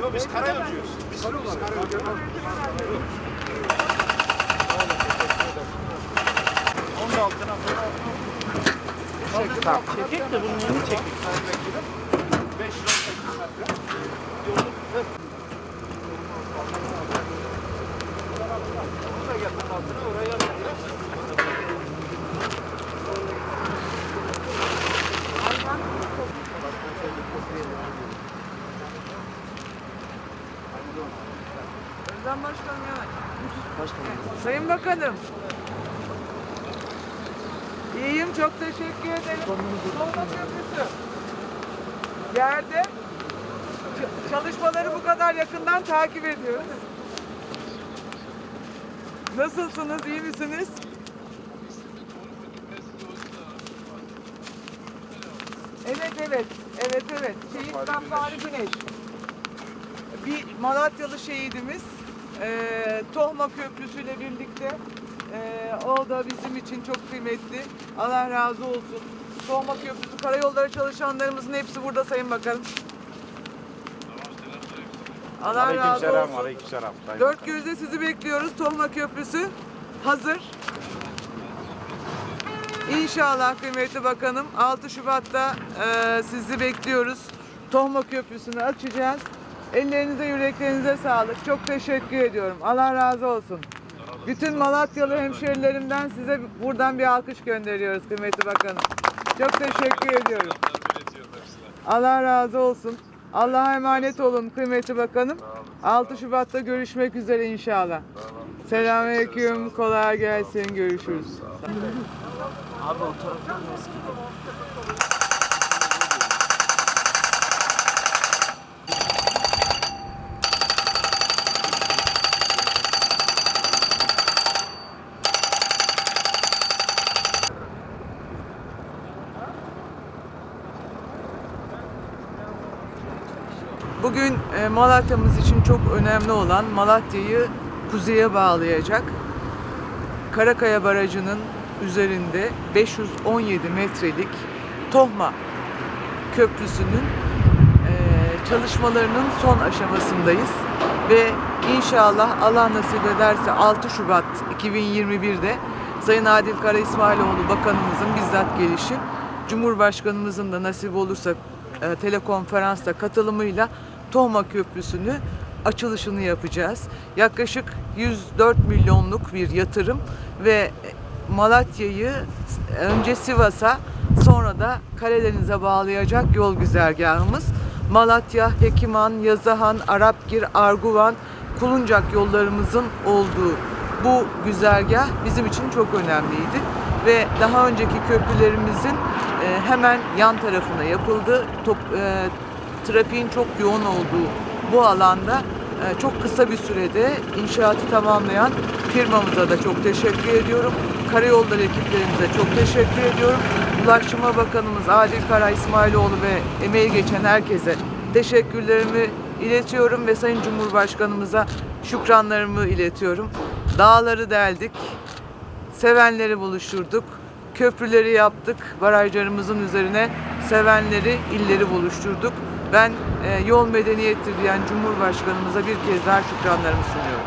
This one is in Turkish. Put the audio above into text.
Yok biz karayolcuyuz. Biz, biz karayolcuyuz. Onun altına Tamam. Çekek de bunun yeni çekek. 518 metre. Yolun. Onu da yakın altına oraya Özlem Başkanım yavaş. Sayın Bakanım. İyiyim çok teşekkür ederim. Solda köprüsü. Yerde çalışmaları bu kadar yakından takip ediyoruz. Nasılsınız? iyi misiniz? Evet evet. Evet evet. Şehit Gaffari Güneş. Bir Malatyalı şehidimiz eee Tohma Köprüsü ile birlikte eee, o da bizim için çok kıymetli. Allah razı olsun. Tohma Köprüsü, karayolları çalışanlarımızın hepsi burada Sayın Bakanım. Allah razı Aleykümselam, olsun. aleykümselam. Sayın Dört Bakanım. gözle sizi bekliyoruz. Tohma Köprüsü hazır. İnşallah kıymetli bakanım 6 Şubat'ta e, sizi bekliyoruz. Tohma Köprüsü'nü açacağız. Ellerinize yüreklerinize sağlık. Çok teşekkür ediyorum. Allah razı olsun. Bütün Malatyalı hemşerilerimden size buradan bir alkış gönderiyoruz kıymetli bakanım. Çok teşekkür ediyorum. Allah razı olsun. Allah'a emanet olun kıymetli bakanım. 6 Şubat'ta görüşmek üzere inşallah. Selamünaleyküm. Kolay gelsin. Görüşürüz. Bugün e, Malatya'mız için çok önemli olan Malatya'yı kuzeye bağlayacak Karakaya Barajı'nın üzerinde 517 metrelik Tohma Köprüsü'nün e, çalışmalarının son aşamasındayız. Ve inşallah Allah nasip ederse 6 Şubat 2021'de Sayın Adil Kara İsmailoğlu Bakanımızın bizzat gelişi, Cumhurbaşkanımızın da nasip olursa e, telekonferansla katılımıyla Tohma Köprüsü'nü açılışını yapacağız. Yaklaşık 104 milyonluk bir yatırım ve Malatya'yı önce Sivas'a sonra da Karadeniz'e bağlayacak yol güzergahımız. Malatya, Hekiman, Yazıhan, Arapgir, Arguvan, Kuluncak yollarımızın olduğu bu güzergah bizim için çok önemliydi ve daha önceki köprülerimizin e, hemen yan tarafına yapıldı. Top, e, trafiğin çok yoğun olduğu bu alanda e, çok kısa bir sürede inşaatı tamamlayan firmamıza da çok teşekkür ediyorum. Karayolları ekiplerimize çok teşekkür ediyorum. Ulaştırma Bakanımız Adil Kara İsmailoğlu ve emeği geçen herkese teşekkürlerimi iletiyorum ve Sayın Cumhurbaşkanımıza şükranlarımı iletiyorum. Dağları deldik, sevenleri buluşturduk, köprüleri yaptık, barajlarımızın üzerine sevenleri, illeri buluşturduk. Ben e, yol medeniyettir diyen Cumhurbaşkanımıza bir kez daha şükranlarımı sunuyorum.